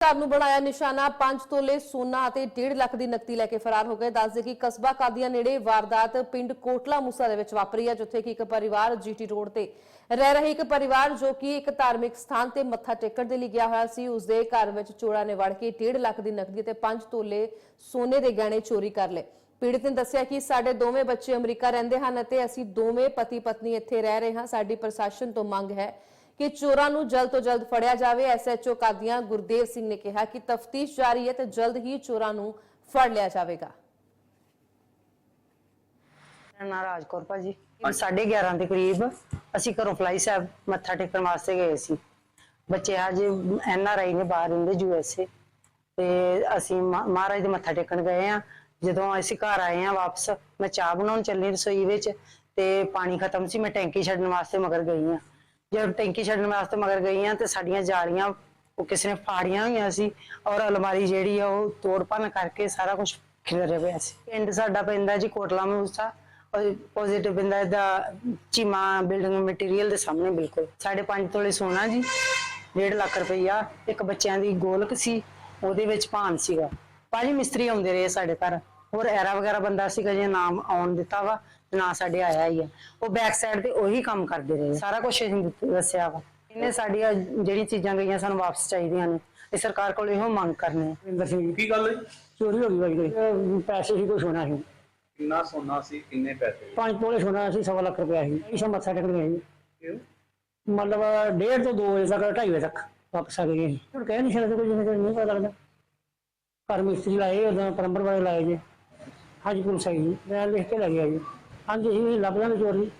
ਘਰ ਨੂੰ ਬਣਾਇਆ ਨਿਸ਼ਾਨਾ 5 ਤੋਲੇ ਸੋਨਾ ਅਤੇ 1.5 ਲੱਖ ਦੀ ਨਕਦੀ ਲੈ ਕੇ ਫਰਾਰ ਹੋ ਗਏ। ਦੱਸਦੇ ਕਿ ਕਸਬਾ ਕਾਦੀਆਂ ਨੇੜੇ ਵਾਰਦਾਤ ਪਿੰਡ ਕੋਟਲਾ ਮੂਸਾ ਦੇ ਵਿੱਚ ਵਾਪਰੀ ਹੈ, ਜਿੱਥੇ ਕਿ ਇੱਕ ਪਰਿਵਾਰ ਜੀਟੀ ਰੋਡ ਤੇ ਰਹਿ ਰਹੇ ਇੱਕ ਪਰਿਵਾਰ ਜੋ ਕਿ ਇੱਕ ਧਾਰਮਿਕ ਸਥਾਨ ਤੇ ਮੱਥਾ ਟੇਕਣ ਦੇ ਲਈ ਗਿਆ ਹੋਇਆ ਸੀ, ਉਸ ਦੇ ਘਰ ਵਿੱਚ ਚੋਰਾਂ ਨੇ ਵੜ ਕੇ 1.5 ਲੱਖ ਦੀ ਨਕਦੀ ਤੇ 5 ਤੋਲੇ ਸੋਨੇ ਦੇ ਗਹਿਣੇ ਚੋਰੀ ਕਰ ਲਏ। ਪੀੜਤ ਨੇ ਦੱਸਿਆ ਕਿ ਸਾਡੇ ਦੋਵੇਂ ਬੱਚੇ ਅਮਰੀਕਾ ਰਹਿੰਦੇ ਹਨ ਅਤੇ ਅਸੀਂ ਦੋਵੇਂ ਪਤੀ ਪਤਨੀ ਇੱਥੇ ਰਹਿ ਰਹੇ ਹਾਂ। ਸਾਡੀ ਪ੍ਰਸ਼ਾਸਨ ਤੋਂ ਮੰਗ ਹੈ ਕਿ ਚੋਰਾਂ ਨੂੰ ਜਲਦ ਤੋਂ ਜਲਦ ਫੜਿਆ ਜਾਵੇ। ਐਸਐਚਓ ਕਾਦੀਆਂ ਗੁਰਦੇਵ ਸਿੰਘ ਨੇ ਕਿਹਾ ਕਿ ਤਫਤੀਸ਼ ਜਾਰੀ ਹੈ ਤੇ ਜਲਦ ਹੀ ਚੋਰਾਂ ਨੂੰ ਫੜ ਲਿਆ ਜਾਵੇਗਾ। ਮੇਰਾ ਰਾਜਕੌਰ ਭਾਜੀ। 11:30 ਦੇ ਕਰੀਬ ਅਸੀਂ ਘਰੋਂ ਫਲਾਈ ਸਾਹਿਬ ਮੱਥਾ ਟੇਕਣ ਵਾਸਤੇ ਗਏ ਸੀ। ਬੱਚੇ ਅੱਜ ਐਨ ਆਰ ਆਈ ਨੇ ਬਾਹਰ ਰਹਿੰਦੇ ਯੂ ਐਸ ਏ। ਤੇ ਅਸੀਂ ਮਹਾਰਾਜ ਦੇ ਮੱਥਾ ਟੇਕਣ ਗਏ ਆ ਜਦੋਂ ਅਸੀਂ ਘਰ ਆਏ ਆ ਵਾਪਸ, ਮੈਂ ਚਾਹ ਬਣਾਉਣ ਚੱਲੀ ਰਸੋਈ ਵਿੱਚ ਤੇ ਪਾਣੀ ਖਤਮ ਸੀ, ਮੈਂ ਟੈਂਕੀ ਛੱਡਣ ਵਾਸਤੇ ਮਗਰ ਗਈ ਆ ਜਦ ਟੈਂਕੀ ਛੱਡਣ ਵਾਸਤੇ ਮਗਰ ਗਈਆਂ ਤੇ ਸਾਡੀਆਂ ਜਾਲੀਆਂ ਉਹ ਕਿਸੇ ਨੇ ਫਾੜੀਆਂ ਹੋਈਆਂ ਸੀ ਔਰ ਅਲਮਾਰੀ ਜਿਹੜੀ ਆ ਉਹ ਤੋੜ ਭੰਨ ਕਰਕੇ ਸਾਰਾ ਕੁਝ ਖਿਲਰਿਆ ਪਿਆ ਸੀ। ਪਿੰਡ ਸਾਡਾ ਪੈਂਦਾ ਜੀ ਕੋਟਲਾ ਮੂਸਾ। ਪੋਜ਼ਿਟਿਵ ਪੈਂਦਾ ਦਾ ਚੀਮਾ ਬਿਲਡਿੰਗ ਮਟੀਰੀਅਲ ਦੇ ਸਾਹਮਣੇ ਬਿਲਕੁਲ। ਸਾਢੇ ਪੰਜ ਤੋਲੇ ਸੋਨਾ ਜੀ 1.5 ਲੱਖ ਰੁਪਈਆ ਇੱਕ ਬੱਚਿਆਂ ਦੀ ਗੋਲਕ ਸੀ, ਉਹਦੇ ਵਿੱਚ ਭਾਨ ਸੀਗਾ। ਭਾਜੀ ਮਿਸਤਰੀ ਆਉਂਦੇ ਰਹੇ ਸਾਡੇ ਘਰ। ਹੋਰ ਐਰਾ ਵਗੈਰਾ ਬੰਦਾ ਸੀਗਾ ਜੇ ਨਾਮ ਆਉਣ ਦਿੱਤਾ ਵਾ ਤੇ ਨਾ ਸਾਡੇ ਆਇਆ ਹੀ ਆ। ਉਹ ਬੈਕ ਸਾਈਡ ਤੇ ਉਹੀ ਕੰਮ ਕਰਦੇ ਰਹੇ। ਸਾਰਾ ਕੁਝ ਅਸੀਂ ਦੱਸਿਆ ਵਾ। ਇਹਨੇ ਸਾਡੀਆਂ ਜਿਹੜੀਆਂ ਚੀਜ਼ਾਂ ਗਈਆਂ ਸਾਨੂੰ ਵਾਪਸ ਚਾਹੀਦੀਆਂ ਨੇ। ਇਹ ਸਰਕਾਰ ਕੋਲ ਇਹੋ ਮੰਗ ਕਰਨੇ ਰਿੰਦਰ ਸਿੰਘ ਕੀ ਗੱਲ ਹੈ ਚੋਰੀ ਹੋ ਗਈ ਬਾਈ ਕੋਈ ਪੈਸੇ ਹੀ ਕੁਛ ਹੋਣਾ ਸੀ। ਕਿੰਨਾ ਸੋਨਾ ਸੀ ਕਿੰਨੇ ਪੈਸੇ? ਪੰਜ ਤੋਲੇ ਸੋਨਾ ਸੀ ਸਵਾ ਲੱਖ ਰੁਪਇਆ ਸੀ। ਇਸ ਮੱਥਾ ਟੇਕਣ ਗਏ ਸੀ? ਮਤਲਬ ਡੇਢ ਤੋਂ 2 ਵਜੇ ਤੱਕ 2:30 ਵਜੇ ਤੱਕ ਵਾਪਸ ਆ ਗਏ ਸੀ। ਹੁਣ ਕਹਿ ਨਹੀਂ ਸਕਦੇ ਕੋਈ ਕਿ ਨਹੀਂ ਪਤਾ ਲੱਗਦਾ। ਘਰ ਮਿਸਤਰੀ ਲਾਏ ਉਦੋਂ ਪਲੰਬਰ ਵਾਲੇ ਲਾਏ ਜੀ। ਹਾਂਜੀ ਪੁਲਿਸ ਸਾਹਿਬ ਜੀ ਮੈਂ ਲਿਖ ਕੇ ਲੈ ਗਿਆ ਜੀ। ਹਾਂਜੀ, ਅਸੀਂ ਲੱਭ ਲਾਂਗੇ ਚੋਰੀ।